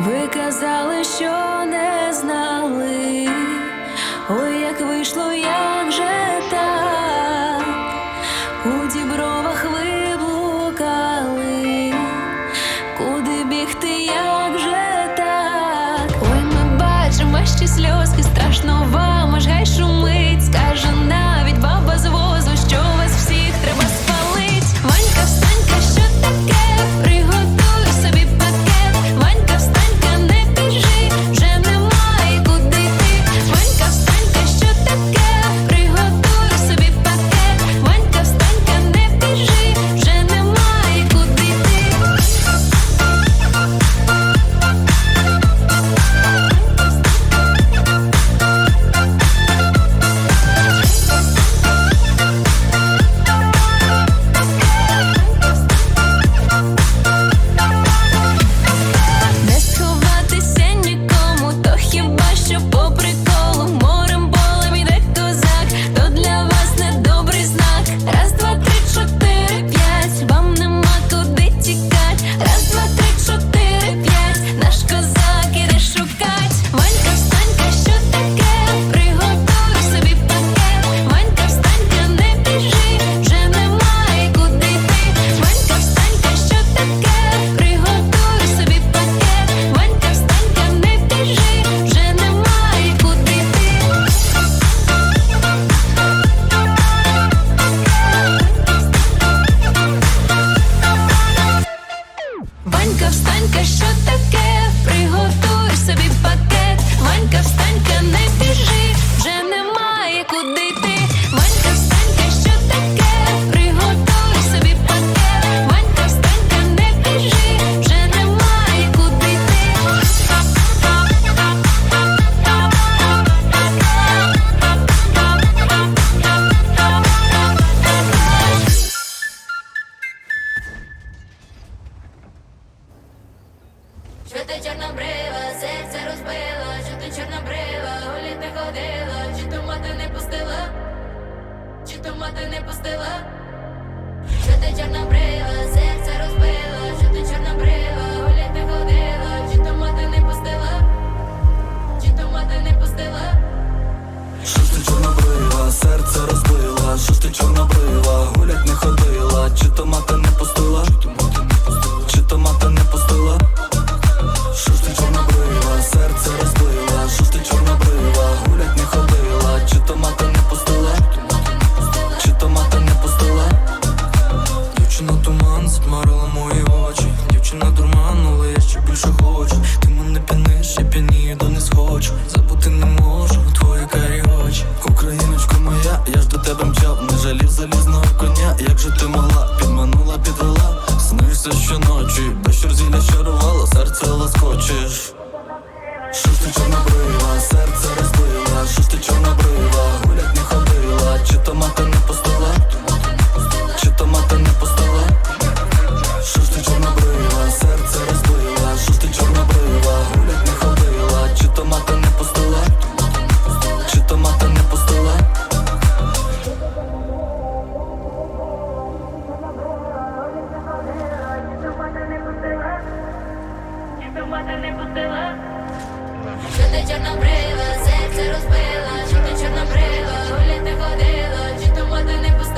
Ви казали, що не знали, ой, як вийшло, як же так, у дібровах ви блукали, куди бігти, як же так, ой, ми бачимо, ваші сльози. горіла, чи то мати не пустила, чи то мати не пустила, що ти чорна брила, серце розбила. я ж до тебе мчав, не жалів залізного коня, як же ти мала, підманула, підвела, снишся щоночі, без черзі не чарувала, серце лоскочеш. ти не пустила. Що ти чорнобрила, серце розбила, що ти чорнобрила, гуляти ходила, чи тому ти не пустила.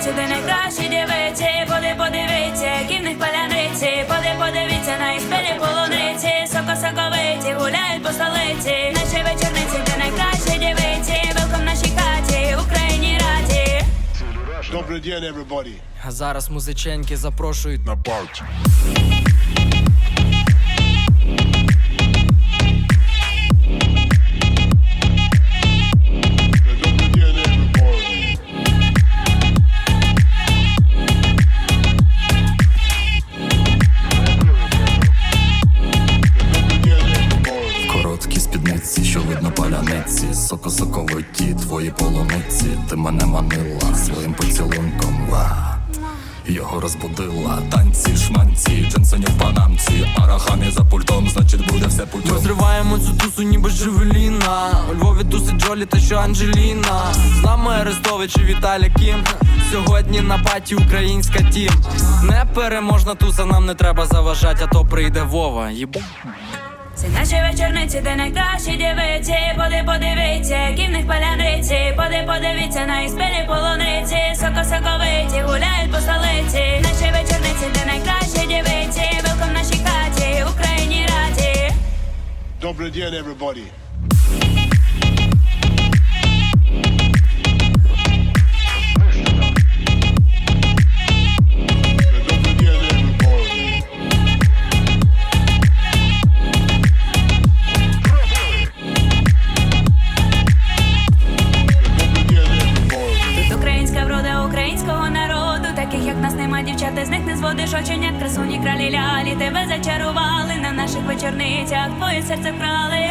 дівиці, ти найкращі дівиці, поди подивіться, які паляниці, поди подивіться на іспері полуниці, сокосоковиті гуляють по столиці, наші вечорниці, ти найкращі дівиці, велком нашій хаті, Україні раді. Добрий день, everybody! А зараз музиченки запрошують на парті. Оті твої полуниці, ти мене манила своїм поцілунком. Ва. Його розбудила танці, шманці, джинсоні в панамці, арахамі за пультом, значить буде все путем. Розриваємо цю тусу, ніби Джевеліна У Львові тусить Джолі та що Анджеліна З нами Арестович і Віталя Кім Сьогодні на паті українська тім Непереможна туса, нам не треба заважати, а то прийде Вова. Єбу. Це наші вечорниці, де найкращі дівиці. Поди подивіться, які в них паляниці. Поди подивіться на їх полуниці. Соко соковиті гуляють по столиці. Наші вечорниці, де найкращі дівиці. Велком нашій хаті, Україні раді. Добрый день, everybody. Таких як нас нема дівчата, з них не зводиш оченят Красуні кралі лялі, тебе зачарували. На наших вечорницях твоє серце вкрали